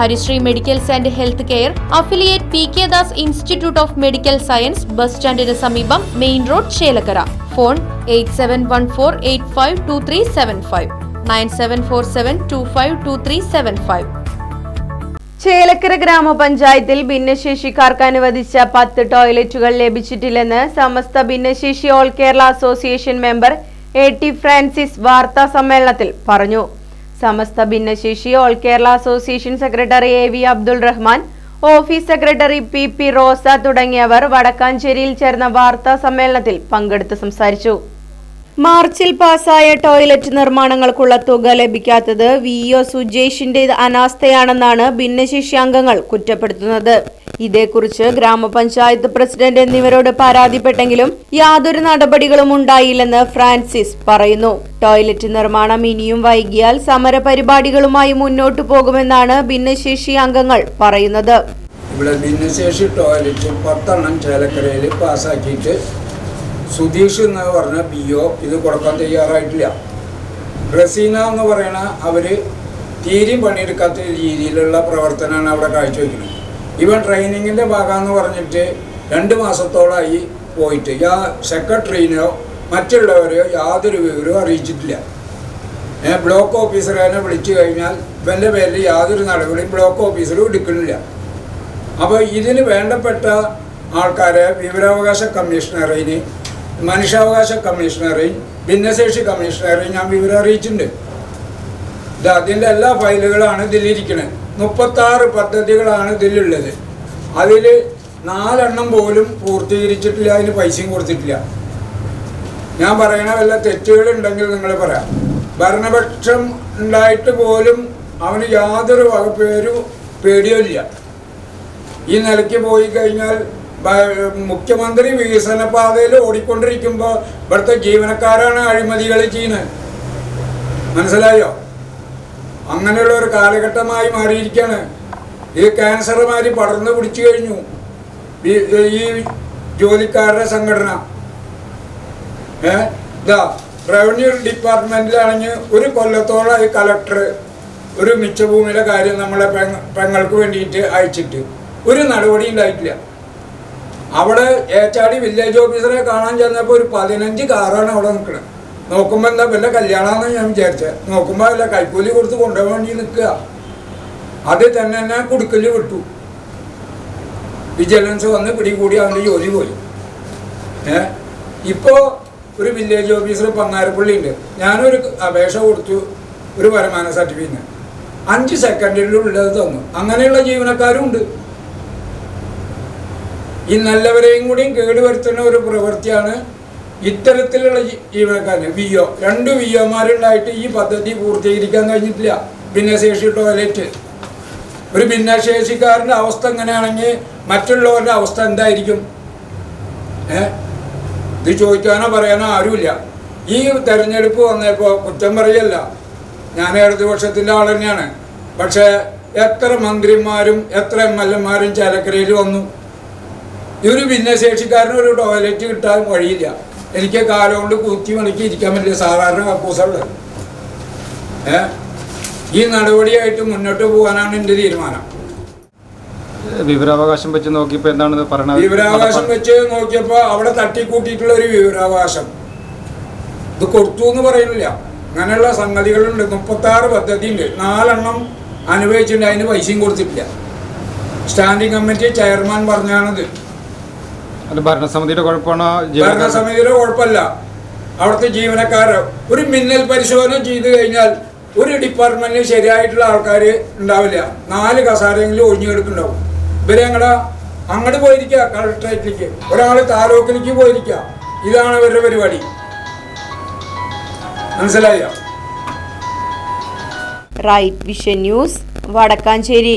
Harisree medicals and health care affiliate P K Das institute of medical science bus സ്റ്റാൻഡിന് സമീപം main road Chelakkara. Phone eight seven one four eight five two three seven five. Nine seven four seven two five two three seven five. Chelakkara ഗ്രാമപഞ്ചായത്തിൽ ഭിന്നശേഷിക്കാർക്ക് അനുവദിച്ച പത്ത് ടോയ്ലറ്റുകൾ ലഭിച്ചിട്ടില്ലെന്ന് സമസ്ത ഭിന്നശേഷി all Kerala association member A T Francis വാർത്താ സമ്മേളനത്തിൽ പറഞ്ഞു. സമസ്ത ഭിന്നശേഷി all Kerala association secretary A V Abdul Rahman office secretary P P Rosa തുടങ്ങിയവർ വടക്കാഞ്ചേരിയിൽ ചേർന്ന വാർത്താ സമ്മേളനത്തിൽ പങ്കെടുത്ത് സംസാരിച്ചു. മാർച്ചിൽ പാസായ ടോയ്ലറ്റ് നിർമ്മാണങ്ങൾക്കുള്ള തുക ലഭിക്കാത്തത് വി ഒ സുജേഷിന്റെ അനാസ്ഥയാണെന്നാണ് ഭിന്നശേഷി അംഗങ്ങൾ കുറ്റപ്പെടുത്തുന്നത്. ഇതേക്കുറിച്ച് ഗ്രാമപഞ്ചായത്ത് പ്രസിഡന്റ് എന്നിവരോട് പരാതിപ്പെട്ടെങ്കിലും യാതൊരു നടപടികളും ഉണ്ടായില്ലെന്ന് ഫ്രാൻസിസ് പറയുന്നു. ടോയ്ലറ്റ് നിർമ്മാണം ഇനിയും വൈകിയാൽ സമരപരിപാടികളുമായി മുന്നോട്ടു പോകുമെന്നാണ് ഭിന്നശേഷി അംഗങ്ങൾ പറയുന്നത്. ഇവിടെ ഭിന്നശേഷി ടോയ്ലറ്റ് പത്തെണ്ണം ചേലക്കരയിൽ പാസ്സാക്കിയിട്ട് സുധീഷ് എന്ന് പറഞ്ഞ പി ഒ ഇത് കൊടുക്കാൻ തയ്യാറായിട്ടില്ല. റസീന എന്ന് പറയണ അവർ തീരെയും പണിയെടുക്കാത്ത രീതിയിലുള്ള പ്രവർത്തനമാണ് അവിടെ കാഴ്ചവെക്കുന്നത്. ഇവൻ ട്രെയിനിങ്ങിന്റെ ഭാഗമെന്ന് പറഞ്ഞിട്ട് രണ്ട് മാസത്തോളമായി പോയിട്ട്. യാ സെക്രട്ടറിനെയോ മറ്റുള്ളവരെയോ യാതൊരു വിവരവും അറിയിച്ചിട്ടില്ല. ഏ, ബ്ലോക്ക് ഓഫീസറെ വിളിച്ചു കഴിഞ്ഞാൽ ഇവന്റെ പേരിൽ യാതൊരു നടപടിയും ബ്ലോക്ക് ഓഫീസറും എടുക്കുന്നില്ല. അപ്പോൾ ഇതിന് വേണ്ടപ്പെട്ട ആൾക്കാരെ വിവരാവകാശ കമ്മീഷണറിന് മനുഷ്യാവകാശ കമ്മീഷണറെയും ഭിന്നശേഷി കമ്മീഷണറെയും ഞാൻ വിവരം അറിയിച്ചിട്ടുണ്ട്. ഇത് അതിന്റെ എല്ലാ ഫയലുകളാണ് ഇതിലിരിക്കുന്നത് മുപ്പത്താറ് പദ്ധതികളാണ് ഇതിലുള്ളത്. അതിൽ നാലെണ്ണം പോലും പൂർത്തീകരിച്ചിട്ടില്ല അതിന് പൈസയും കൊടുത്തിട്ടില്ല. ഞാൻ പറയണ വല്ല തെറ്റുകളുണ്ടെങ്കിൽ നിങ്ങൾ പറയാം. ഭരണപക്ഷം ഉണ്ടായിട്ട് പോലും അവന് യാതൊരു വകുപ്പേരും പേടിയോ ഇല്ല ഈ നിലയ്ക്ക് പോയി കഴിഞ്ഞാൽ മുഖ്യമന്ത്രി വികസന പാതയിൽ ഓടിക്കൊണ്ടിരിക്കുമ്പോൾ ഇവിടുത്തെ ജീവനക്കാരാണ് അഴിമതികൾ ചെയ്യുന്നത്. മനസ്സിലായോ? അങ്ങനെയുള്ള ഒരു കാലഘട്ടമായി മാറിയിരിക്കുകയാണ്. ഈ ക്യാൻസർമാര് പടർന്നു പിടിച്ചു കഴിഞ്ഞു. ഈ- ജോലിക്കാരുടെ സംഘടന. ഏ? ഇതാ റവന്യൂ ഡിപ്പാർട്ട്മെന്റിലാണെങ്കിൽ ഒരു കൊല്ലത്തോളം ഈ കലക്ടർ ഒരു മിച്ചഭൂമിയുടെ കാര്യം നമ്മളെ പെങ്ങ- പെങ്ങൾക്ക് വേണ്ടിയിട്ട് അയച്ചിട്ട് ഒരു നടപടി ഉണ്ടായിട്ടില്ല. അവിടെ ഏച്ചാടി വില്ലേജ് ഓഫീസറെ കാണാൻ ചെന്നപ്പോൾ ഒരു പതിനഞ്ച് കാറാണ് അവിടെ നിൽക്കുന്നത് നോക്കുമ്പോൾ എന്താ വല്ല കല്യാണമാണെന്ന് ഞാൻ വിചാരിച്ചത് നോക്കുമ്പോൾ അല്ല കൈക്കൂലി കൊടുത്ത് കൊണ്ടുപോകാൻ വേണ്ടി നിൽക്കുക. അത് തന്നെ തന്നെ കുടുക്കൽ വിട്ടു. വിജിലൻസ് വന്ന് പിടികൂടി അവന്റെ ജോലി പോയി. ഏ? ഇപ്പോൾ ഒരു വില്ലേജ് ഓഫീസർ പങ്ങാരപ്പള്ളി ഉണ്ട് ഞാനൊരു അപേക്ഷ കൊടുത്തു ഒരു വരുമാന സർട്ടിഫിക്കറ്റ് അഞ്ച് സെക്കൻഡിലുള്ളത് തന്നു. അങ്ങനെയുള്ള ജീവനക്കാരും ഉണ്ട് ഈ നല്ലവരെയും കൂടിയും കേടുവരുത്തുന്ന ഒരു പ്രവൃത്തിയാണ് ഇത്തരത്തിലുള്ള ജീവനക്കാരന് വി ഒ രണ്ട് വി ഒമാരുണ്ടായിട്ട് ഈ പദ്ധതി പൂർത്തീകരിക്കാൻ കഴിഞ്ഞിട്ടില്ല. ഭിന്നശേഷി ടോയ്ലറ്റ് ഒരു ഭിന്നശേഷിക്കാരന്റെ അവസ്ഥ എങ്ങനെയാണെങ്കിൽ മറ്റുള്ളവരുടെ അവസ്ഥ എന്തായിരിക്കും? ഏ? ഇത് ചോദിക്കാനോ പറയാനോ ആരുമില്ല. ഈ തെരഞ്ഞെടുപ്പ് വന്നപ്പോൾ കുറ്റം പറയല്ല. ഞാൻ ഇടതുപക്ഷത്തിന്റെ ആൾ തന്നെയാണ്. പക്ഷേ എത്ര മന്ത്രിമാരും എത്ര എം എൽ എമാരും ചേലക്കരയിൽ വന്നു. ഈ ഒരു ഭിന്നശേഷിക്കാരന് ഒരു ടോയ്ലറ്റ് കിട്ടാൻ വഴിയില്ല. എനിക്ക് കാലം കൊണ്ട് കുത്തി മണിക്ക് ഇരിക്കാൻ പറ്റില്ല. സാധാരണ കക്കൂസുള്ളത് ഏ? ഈ നടപടിയായിട്ട് മുന്നോട്ട് പോകാനാണ് എന്റെ തീരുമാനം. വിവരാവകാശം വെച്ച് നോക്കിയപ്പോ എന്താണ് പറയുന്നത് വിവരാവകാശം വെച്ച് നോക്കിയപ്പോ അവിടെ തട്ടിക്കൂട്ടിയിട്ടുള്ള ഒരു വിവരാവകാശം. ഇത് കൊടുത്തു എന്ന് പറയുന്നില്ല. അങ്ങനെയുള്ള സംഗതികളുണ്ട്. മുപ്പത്തി ആറ് പദ്ധതി ഉണ്ട് നാലെണ്ണം അനുഭവിച്ചിട്ടുണ്ട്. അതിന് പൈസയും കൊടുത്തിട്ടില്ല. സ്റ്റാൻഡിംഗ് കമ്മിറ്റി ചെയർമാൻ പറഞ്ഞാണിത്. അല്ല ഭരണസമിതിയുടെ കുഴപ്പമാണോ? ഭരണസമിതിയുടെ കുഴപ്പമല്ല. അവിടുത്തെ ജീവനക്കാർ ഒരു മിന്നൽ പരിശോധന ചെയ്തു കഴിഞ്ഞാൽ ഒരു ഡിപ്പാർട്ട്മെന്റിൽ ശരിയായിട്ടുള്ള ആൾക്കാർ ഉണ്ടാവില്ല. നാല് കസാരയെങ്കിലും ഒഴിഞ്ഞു കിടക്കുന്നുണ്ടാവും ഇവരെ അങ്ങടെ അങ്ങോട്ട് പോയിരിക്കുക കളക്ടറേറ്റിലേക്ക്. ഒരാൾ താലൂക്കിലേക്ക് പോയിരിക്കുക ഇതാണ് ഇവരുടെ പരിപാടി. മനസ്സിലായോ? Right vision news Vadakkanchery.